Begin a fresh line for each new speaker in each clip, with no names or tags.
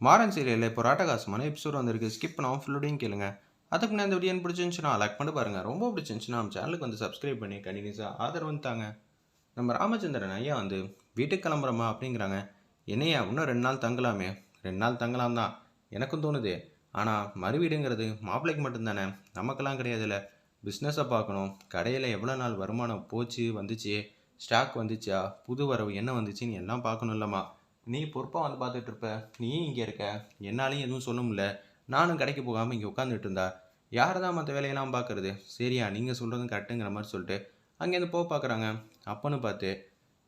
மாறன் சீரியலில் இப்போ ராட்டகாசமான எபிசோட் வந்திருக்கு. ஸ்கிப் பண்ணாமல் ஃபுல்லோடையும் கேளுங்க. அதுக்கு நான் இந்த வீடியோ பிடிச்சிருந்துச்சுன்னா லைக் பண்ணி பாருங்கள் ரொம்ப பிடிச்சிருந்துச்சுன்னா நம்ம சேனலுக்கு வந்து சப்ஸ்கிரைப் பண்ணி கண்டினியூஸாக ஆதரவு தாங்க. நம்ம ராமச்சந்திரன் ஐயா வந்து வீட்டுக்கு கிளம்புறோமா அப்படிங்கிறாங்க. என்னையா இன்னும் ரெண்டு நாள் தங்கலாமே. ரெண்டு நாள் தங்கலாம் தான். எனக்கும் தோணுது. ஆனால் மறு வீடுங்கிறது மாப்பிள்ளைக்கு மட்டும்தானே. நமக்கெல்லாம் கிடையாதுல்ல. பிஸ்னஸை பார்க்கணும். கடையில் எவ்வளோ நாள் வருமானம் போச்சு வந்துச்சு ஸ்டாக் வந்துச்சா புது வரவு என்ன வந்துச்சுன்னு எல்லாம் பார்க்கணும் இல்லைம்மா. நீ பொறுப்பாக வந்து பார்த்துட்டு இருப்ப. நீ இங்கே இருக்க? என்னாலையும் எதுவும் சொல்ல முடியல. நானும் கடைக்கு போகாமல் இங்கே உட்காந்துட்டு இருந்தா. யார் தான் மற்ற வேலையெல்லாம் பார்க்குறது? சரியா நீங்கள் சொல்கிறதும் கரெக்டுங்கிற மாதிரி சொல்லிட்டு அங்கேருந்து போக பார்க்குறாங்க. அப்பன்னு பார்த்து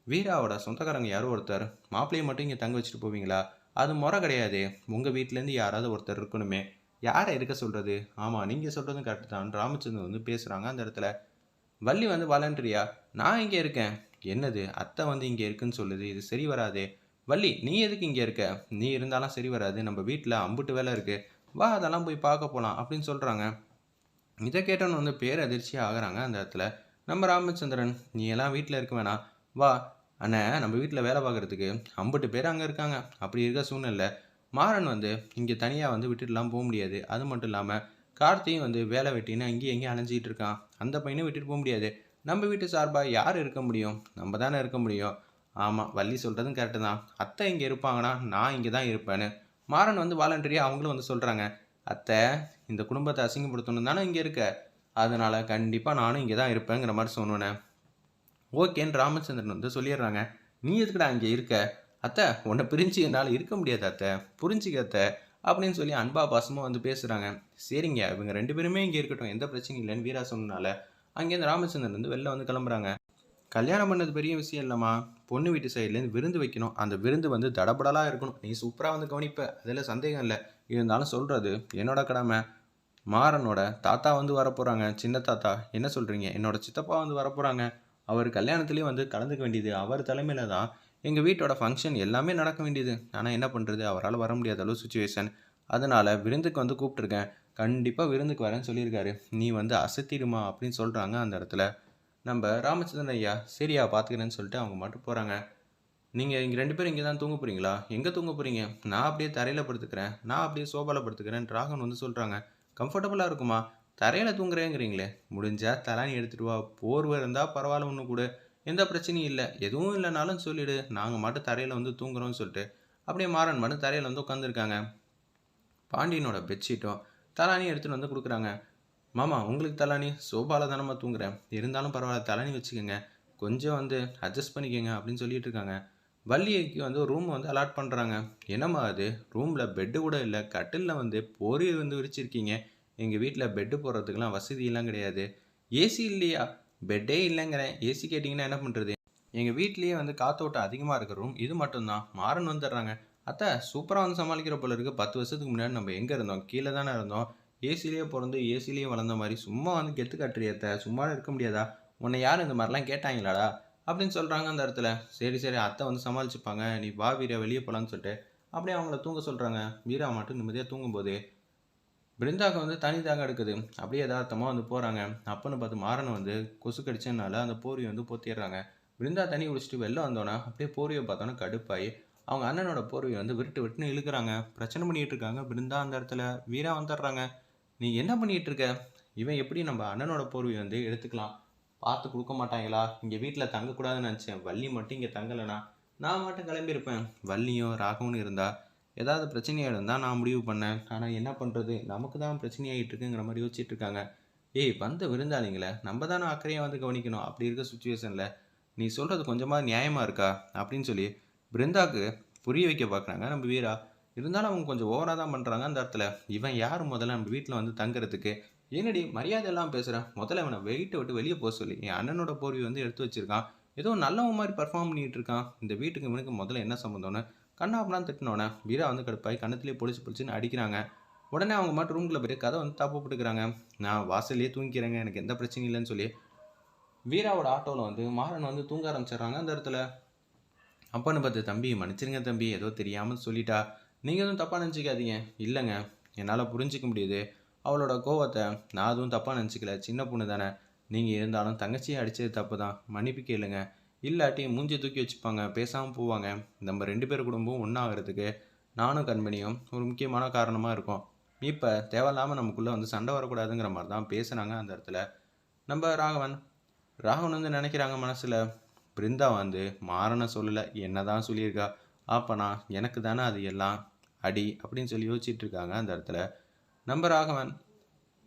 வீராவோட சொந்தக்காரங்க யாரோ ஒருத்தர். மாப்பிள்ளையை மட்டும் இங்கே தங்க வச்சுட்டு போவீங்களா? அது முறை கிடையாது. உங்கள் வீட்டிலேருந்து யாராவது ஒருத்தர் இருக்கணுமே. யாரை இருக்க சொல்கிறது ஆமாம் நீங்கள் சொல்கிறதும் கரெக்டு தான். ராமச்சந்திரன் வந்து பேசுகிறாங்க அந்த இடத்துல. வள்ளி வந்து வாலண்டரியா நான் இங்கே இருக்கேன். என்னது? அத்தை வந்து இங்கே இருக்குன்னு சொல்லுது. இது சரி வராதே. வள்ளி நீ எதுக்கு இங்கே இருக்க? நீ இருந்தாலும் சரி வராது. நம்ம வீட்டில் அம்புட்டு வேலை இருக்குது வா அதெல்லாம் போய் பார்க்க போகலாம் அப்படின்னு சொல்கிறாங்க இதை கேட்டோன்னு வந்து பேரதிர்ச்சியாக ஆகுறாங்க அந்த இடத்துல. நம்ம ராமச்சந்திரன் நீ எல்லாம் வீட்டில் இருக்க வேணாம். வா அண்ணே நம்ம வீட்டில் வேலை பார்க்குறதுக்கு ஐம்பட்டு பேர் அங்கே இருக்காங்க. அப்படி இருக்க சூழ்நிலை மாறன் வந்து இங்கே தனியாக வந்து விட்டுட்டுலாம் போக முடியாது. அது மட்டும் இல்லாமல் கார்த்தியும் வந்து வேலை வெட்டின்னு அங்கேயும் எங்கேயும் அலைஞ்சிக்கிட்டு இருக்கான். அந்த பையனும் விட்டுட்டு போக முடியாது. நம்ம வீட்டு சார்பாக யார் இருக்க முடியும்? நம்ம தானே இருக்க முடியும். ஆமாம் வள்ளி சொல்கிறதும் கரெக்டு தான். அத்தை இங்கே இருப்பாங்கன்னா நான் இங்கே தான் இருப்பேன்னு. மாறன் வந்து வாலண்டரியாக அவங்களும் வந்து சொல்கிறாங்க அத்தை இந்த குடும்பத்தை அசிங்கப்படுத்தணும் தானே இங்கே இருக்க? அதனால் கண்டிப்பாக நானும் இங்கே தான் இருப்பேங்கிற மாதிரி சொன்னேன் ஓகேன்னு ராமச்சந்திரன் வந்து சொல்லிடுறாங்க. நீ எதுக்குடா இங்கே இருக்க? அத்தை உன்னை பிரிஞ்சு என்னால் இருக்க முடியாது அத்தை. புரிஞ்சுக்க அத்தை அப்படின்னு சொல்லி அன்பா பாசமாக வந்து பேசுகிறாங்க சரிங்க இவங்க ரெண்டு பேருமே இங்கே இருக்கட்டும். எந்த பிரச்சனையும் இல்லைன்னு வீரா சொன்னனால அங்கேருந்து ராமச்சந்திரன் வந்து வெளில வந்து கிளம்புறாங்க. கல்யாணம் பண்ணது பெரிய விஷயம் இல்லைம்மா. பொண்ணு வீட்டு சைட்லேருந்து விருந்து வைக்கணும். அந்த விருந்து வந்து தடபடலாக இருக்கணும். நீ சூப்பராக வந்து கவனிப்ப. அதில் சந்தேகம் இல்லை. இருந்தாலும் சொல்கிறது என்னோட கடமை மாறனோட தாத்தா வந்து வரப்போகிறாங்க சின்ன தாத்தா என்ன சொல்கிறீங்க என்னோட சித்தப்பா வந்து வரப்போகிறாங்க அவர் கல்யாணத்துலேயும் வந்து கலந்துக்க வேண்டியது அவர் தலைமையில் தான் எங்கள் வீட்டோட ஃபங்க்ஷன் எல்லாமே நடக்க வேண்டியது. ஆனால் என்ன பண்ணுறது அவரால் வர முடியாத அளவு சுச்சுவேஷன் அதனால் விருந்துக்கு வந்து கூப்பிட்ருக்கேன் கண்டிப்பாக விருந்துக்கு வரேன்னு சொல்லியிருக்காரு. நீ வந்து அசத்திடுமா? அப்படின்னு சொல்கிறாங்க அந்த இடத்துல. நம்ம ராமச்சந்திரன் ஐயா சரியா பார்த்துக்கிறேன்னு சொல்லிட்டு அவங்க மட்டும் போகிறாங்க நீங்கள் இங்கே ரெண்டு பேரும் இங்கே தான் தூங்க போகிறீங்களா எங்கே தூங்க போகிறீங்க நான் அப்படியே தரையில் படுத்துக்கிறேன். நான் அப்படியே சோபாவில் படுத்துக்கிறேன் ராகன் வந்து சொல்கிறாங்க கம்ஃபர்டபுளாக இருக்குமா? தரையில் தூங்குறேங்கிறீங்களே. முடிஞ்சா தலானி எடுத்துகிட்டு வா. போர்வை இருந்தால் பரவாயில்ல ஒன்று கூட. எந்த பிரச்சனையும் இல்லை. எதுவும் இல்லைனாலும் சொல்லிவிடு நாங்கள் மட்டும் தரையில் வந்து தூங்குறோம்னு சொல்லிட்டு. அப்படியே மாறன் மட்டும் தரையில் வந்து உட்காந்துருக்காங்க பாண்டியனோட பெட்ஷீட்டும் தலானியும் எடுத்துகிட்டு வந்து கொடுக்குறாங்க. மாமா உங்களுக்கு தலானி? சோபாவில் தானம்மா தூங்குறேன். இருந்தாலும் பரவாயில்ல தலானி வச்சுக்கோங்க. கொஞ்சம் வந்து அட்ஜஸ்ட் பண்ணிக்கோங்க அப்படின்னு சொல்லிட்டு இருக்காங்க. வள்ளியைக்கு வந்து ரூம் வந்து அலாட் பண்ணுறாங்க என்னம்மா அது? ரூமில் பெட்டு கூட இல்லை. கட்டிலில் வந்து பொறி வந்து விரிச்சிருக்கீங்க. எங்கள் வீட்டில் பெட்டு போடுறதுக்கெலாம் வசதியெல்லாம் கிடையாது. ஏசி இல்லையா? பெட்டே இல்லைங்கிறேன். ஏசி கேட்டிங்கன்னா என்ன பண்ணுறது எங்கள் வீட்லேயே வந்து காத்தோட்டம் அதிகமாக இருக்கிற ரூம் இது மட்டும்தான். மாறன் வந்துடுறாங்க அத்தை சூப்பராக வந்து சமாளிக்கிற போல இருக்குது பத்து வருஷத்துக்கு முன்னாடி நம்ம எங்கே இருந்தோம்? கீழே தானே இருந்தோம். ஏசிலேயே பிறந்து ஏசிலேயே வளர்ந்த மாதிரி சும்மா வந்து கெத்து கட்டுறியத்த சும்மா இருக்க முடியாதா? உன்னை யார் இந்த மாதிரிலாம் கேட்டாங்களாடா? அப்படின்னு சொல்கிறாங்க அந்த இடத்துல. சரி சரி அத்தை வந்து சமாளிச்சுப்பாங்க. நீ வா வீரா வெளியே போகலான்னு சொல்லிட்டு. அப்படியே அவங்கள தூங்க சொல்கிறாங்க வீரா மட்டும் நிம்மதியாக தூங்கும்போது பிருந்தாக்கு வந்து தனி தாங்க எடுக்குது. அப்படியே யதார்த்தமாக வந்து போகிறாங்க அப்பன்னு பார்த்து மாறன் வந்து கொசு கடிச்சதுனால அந்த போரியை வந்து பொத்திடுறாங்க. பிருந்தா தண்ணி குடிச்சிட்டு வெளில வந்தோன்னா அப்படியே போரியை பார்த்தோன்னே கடுப்பாயி அவங்க அண்ணனோட போர்வையை வந்து விருட்டு விட்டுன்னு இழுக்கிறாங்க. பிரச்சனை பண்ணிகிட்டு இருக்காங்க பிருந்தா அந்த இடத்துல. வீரா வந்துடுறாங்க. நீ என்ன பண்ணிட்டு இருக்க இவன் எப்படி நம்ம அண்ணனோட போர்வையை வந்து எடுத்துக்கலாம்? பார்த்து கொடுக்க மாட்டாங்களா? இங்கே வீட்டில் தங்கக்கூடாதுன்னு நினச்சேன். வள்ளி மட்டும் இங்கே தங்கலைனா நான் மட்டும் கிளம்பியிருப்பேன். வள்ளியும் ராகவனும் இருந்தா ஏதாவது பிரச்சனையாக இருந்தால் நான் முடிவு பண்ணேன். ஆனால் என்ன பண்ணுறது நமக்கு தான் பிரச்சனையாகிட்டு இருக்குங்கிற மாதிரி யோசிச்சுட்டு இருக்காங்க ஏய் வந்த விருந்தாளிங்களை நம்ம தானே அக்கறையாக வந்து கவனிக்கணும். அப்படி இருக்க சுச்சுவேஷனில் நீ சொல்கிறது கொஞ்சமாக நியாயமாக இருக்கா? அப்படின்னு சொல்லி பிருந்தாக்கு புரிய வைக்க பார்க்குறாங்க. நம்ம வீரா இருந்தாலும் அவங்க கொஞ்சம் ஓவராக தான் பண்ணுறாங்க அந்த இடத்துல. இவன் யார் முதல்ல? நம்ம வீட்டில் வந்து தங்குறதுக்கு. என்னடி மரியாதை எல்லாம் பேசுகிறேன் முதல்ல இவனை வெயிட்டை விட்டு வெளியே போக சொல்லி. என் அண்ணனோட போர்வி வந்து எடுத்து வச்சிருக்கான். ஏதோ நல்லவன் மாதிரி பர்ஃபார்ம் பண்ணிட்டு இருக்கான். இந்த வீட்டுக்கு இவனுக்கு முதல்ல என்ன சம்மந்தம்னு கண்ணா அப்படிலாம் திட்டினோன்னே வீரா வந்து கடுப்பாய் கண்ணத்துலேயே பொழிச்சு பொடிச்சுன்னு அடிக்கிறாங்க. உடனே அவங்க மட்டும் ரூமில் போய் கதை வந்து தாப்பு போட்டுக்கிறாங்க. நான் வாசல்லையே தூங்கிக்கிறேங்க. எனக்கு எந்த பிரச்சனையும் இல்லைன்னு சொல்லி வீராவோட ஆட்டோவில் வந்து மாறன் வந்து தூங்க ஆரம்பிச்சிடுறாங்க அந்த இடத்துல. அப்பன்னு பார்த்து தம்பி மன்னிச்சிருங்க தம்பி. ஏதோ தெரியாமல் சொல்லிட்டா. நீங்கள் எதுவும் தப்பாக நினச்சிக்காதீங்க. இல்லைங்க. என்னால் புரிஞ்சிக்க முடியுது. அவளோட கோவத்தை நான் அதுவும் தப்பாக நினச்சிக்கல. சின்ன பொண்ணு தானே. நீங்கள் இருந்தாலும் தங்கச்சியை அடித்தது தப்பு தான். மன்னிப்பு கேளுங்க. இல்லாட்டி மூஞ்சி தூக்கி வச்சுப்பாங்க. பேசாமல் போவாங்க. நம்ம ரெண்டு பேர் குடும்பம் ஒன்றாகிறதுக்கு நானும் கண்மணியும் ஒரு முக்கியமான காரணமாக இருக்கும். இப்போ தேவையில்லாமல் நமக்குள்ளே வந்து சண்டை வரக்கூடாதுங்கிற மாதிரி தான் பேசுனாங்க அந்த இடத்துல. நம்ம ராகவன். ராகவன் வந்து நினைக்கிறாங்க மனசில் பிருந்தா வந்து மாறன சொல்லலை. என்ன தான் சொல்லியிருக்கா? ஆப்பனா எனக்கு தானே அது எல்லாம்? அடி அப்படின்னு சொல்லி யோசிச்சுட்டு இருக்காங்க அந்த இடத்துல. நம்ம ராகவன்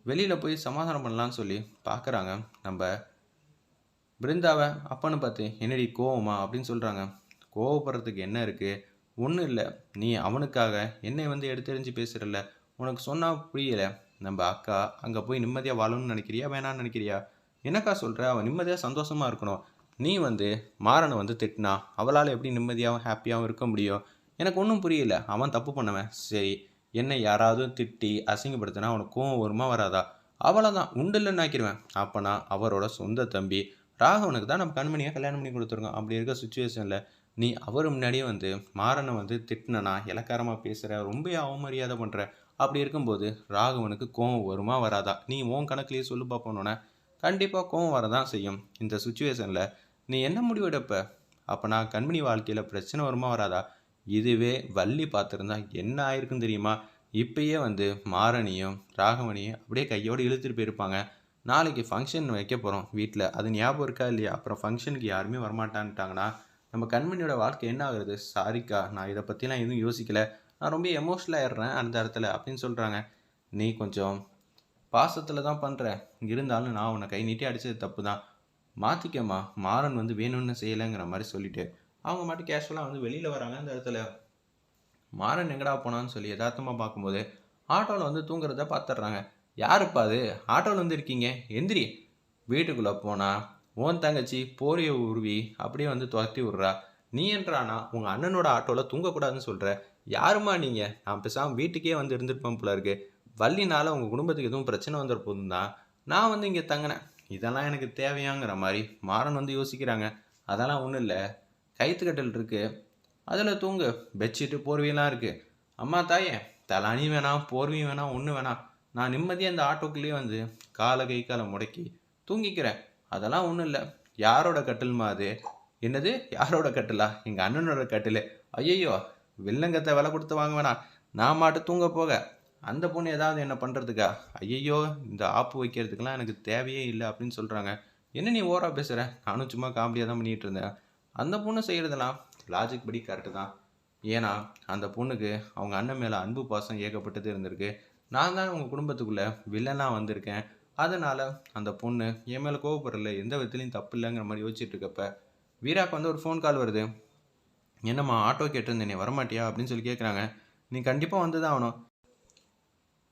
வெளியில் போய் சமாதானம் பண்ணலான்னு சொல்லி பார்க்குறாங்க நம்ம பிருந்தாவை அப்பன்னு பார்த்து என்னடி கோவமா? அப்படின்னு சொல்கிறாங்க கோவப்படுறதுக்கு என்ன இருக்குது ஒன்றும் இல்லை. நீ அவனுக்காக என்னை வந்து எடுத்தெறிஞ்சு பேசுகிறல்ல உனக்கு சொன்னால் புரியல. நம்ம அக்கா அங்கே போய் நிம்மதியாக வாழணும்னு நினைக்கிறியா? வேணான்னு நினைக்கிறியா? என்னக்கா சொல்கிற அவன் நிம்மதியாக சந்தோஷமாக இருக்கணும். நீ வந்து மாறனை வந்து திட்டினா அவளால் எப்படி நிம்மதியாகவும் ஹாப்பியாகவும் இருக்க முடியும்? எனக்கு ஒன்றும் புரியல. அவன் தப்பு பண்ணவன். சரி. என்னை யாராவது திட்டி அசிங்கப்படுத்தினா அவனுக்கு கோவம் வருமா வராதா? அவளை தான் உண்டில்லன்னு ஆக்கிடுவேன். அப்போனா அவரோட சொந்த தம்பி ராகவனுக்கு தான் நம்ம கண்மணியாக கல்யாணம் பண்ணி கொடுத்துருக்கோம். அப்படி இருக்க சுச்சுவேஷனில் நீ அவர் முன்னாடியே வந்து மாறனை வந்து திட்டினா இலக்காரமாக பேசுகிற ரொம்ப அவமரியாதை பண்ணுற அப்படி இருக்கும்போது ராகவனுக்கு கோவம் வருமா வராதா? நீ உன் கணக்குலேயே சொல்லு பார்ப்போன்னொன்னே கண்டிப்பாக கோவம் வரதான் செய்யும். இந்த சுச்சுவேஷனில் நீ என்ன முடிவெடுப்ப? அப்போ நான் கண்மணி வாழ்க்கையில் பிரச்சனை வருமா வராதா? இதுவே வள்ளி பார்த்துருந்தா என்ன ஆயிருக்குன்னு தெரியுமா? இப்பயே வந்து மாரணியும் ராகவணியும் அப்படியே கையோடு இழுத்துட்டு போயிருப்பாங்க. நாளைக்கு ஃபங்க்ஷன் வைக்க போகிறோம் வீட்டில் அது ஞாபகம் இருக்கா இல்லையா? அப்புறம் ஃபங்க்ஷனுக்கு யாருமே வரமாட்டான்ட்டாங்கன்னா நம்ம கண்மணியோட வாழ்க்கை என்ன ஆகுறது? சாரிக்கா நான் இதை பற்றிலாம் எதுவும் யோசிக்கல. நான் ரொம்ப எமோஷ்னல் ஆயிடுறேன் அந்த இடத்துல அப்படின்னு சொல்கிறாங்க நீ கொஞ்சம் பாசத்தில் தான் பண்ணுற இருந்தாலும் நான் உன்னை கை நீட்டி அடித்தது தப்பு தான் மாற்றிக்கம்மா மாறன் வந்து வேணும்னு செய்யலைங்கிற மாதிரி சொல்லிட்டு அவங்க மட்டும் கேஷுவலாக வந்து வெளியில் வராங்க அந்த இடத்துல. மாறன் எங்கடா போனான்னு சொல்லி யதார்த்தமாக பார்க்கும்போது ஆட்டோவில் வந்து தூங்குறத பார்த்துட்றாங்க. யாருப்பா அது? ஆட்டோவில் வந்து இருக்கீங்க? எந்திரி. வீட்டுக்குள்ளே போனால் ஓன் தங்கச்சி போரிய உருவி அப்படியே வந்து துரத்தி விட்றா. நீ என்றானா உங்கள் அண்ணனோட ஆட்டோவில் தூங்கக்கூடாதுன்னு சொல்கிற யாருமா நீங்கள் நான் பேசாமல் வீட்டுக்கே வந்து இருந்திருப்பேன் போல இருக்கு. வள்ளினால் உங்கள் குடும்பத்துக்கு எதுவும் பிரச்சனை வந்துட போதும் தான் நான் வந்து இங்கே தங்கினேன். இதெல்லாம் எனக்கு தேவையாங்கிற மாதிரி மாறன் வந்து யோசிக்கிறாங்க. அதெல்லாம் ஒன்றும் இல்லை. கைத்துக்கட்டல் இருக்குது அதில் தூங்கு. பெட்ஷீட்டு போர்வையெல்லாம் இருக்குது அம்மா தாயே தலானி வேணாம் போர்வையும் வேணாம் ஒன்றும் வேணாம் நான் நிம்மதியாக இந்த ஆட்டோக்குள்ளேயே வந்து காலை கை காலை முடக்கி தூங்கிக்கிறேன். அதெல்லாம் ஒன்றும் இல்லை. யாரோட கட்டில்மா அது? என்னது? யாரோட கட்டிலா? எங்கள் அண்ணனோட கட்டில். ஐயையோ வில்லங்கத்தை விலை கொடுத்து வாங்க வேணாம். நான் மாட்டு தூங்க போக. அந்த பொண்ணு ஏதாவது என்ன பண்ணுறதுக்கா ஐயையோ இந்த ஆப்பு வைக்கிறதுக்கெலாம் எனக்கு தேவையே இல்லை அப்படின்னு சொல்கிறாங்க என்ன நீ ஓரா பேசுகிற நானும் சும்மா காமெடியாக தான் பண்ணிகிட்டு இருந்தேன். அந்த பொண்ணு செய்கிறதெல்லாம் லாஜிக் படி கரெக்டு தான். ஏன்னா அந்த பொண்ணுக்கு அவங்க அண்ணன் மேலே அன்பு பாசம் ஏகப்பட்டது இருந்திருக்கு. நான் தான் உங்கள் குடும்பத்துக்குள்ளே வில்லனாக வந்திருக்கேன். அதனால் அந்த பொண்ணு என் மேலே கோவப்படல எந்த விதத்துலையும் தப்பு இல்லைங்கிற மாதிரி யோசிச்சுட்டு இருக்கப்ப வீராக்கு வந்து ஒரு ஃபோன் கால் வருது. என்னம்மா ஆட்டோ கேட்டிருந்தேன் நீ வரமாட்டியா? அப்படின்னு சொல்லி கேட்குறாங்க நீ கண்டிப்பாக வந்து தான் ஆகணும்.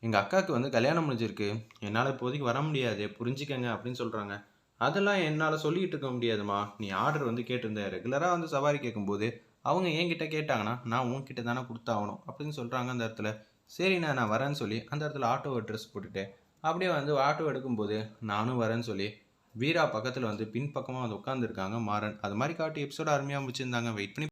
எங்கள் அக்காவுக்கு வந்து கல்யாணம் முடிஞ்சிருக்கு. என்னால் இப்போதைக்கு வர முடியாது புரிஞ்சுக்கங்க அப்படின்னு சொல்கிறாங்க அதெல்லாம் என்னால் சொல்லிக்கிட்டு இருக்க முடியாதுமா நீ ஆர்டர் வந்து கேட்டிருந்த ரெகுலராக வந்து சவாரி கேட்கும்போது அவங்க என்கிட்ட கேட்டாங்கன்னா நான் உன்கிட்ட தானே கொடுத்தாகணும் அப்படின்னு சொல்கிறாங்க அந்த இடத்துல. சரிண்ணா நான் வரேன்னு சொல்லி அந்த இடத்துல ஆட்டோவை ட்ரெஸ் போட்டுட்டேன். அப்படியே வந்து ஆட்டோ எடுக்கும்போது நானும் வரேன்னு சொல்லி வீரா பக்கத்தில் வந்து பின்பக்கமாக வந்து உட்காந்துருக்காங்க மாறன். அது மாதிரி காட்டி எபிசோட அருமையாக முடிச்சிருந்தாங்க. வெயிட் பண்ணி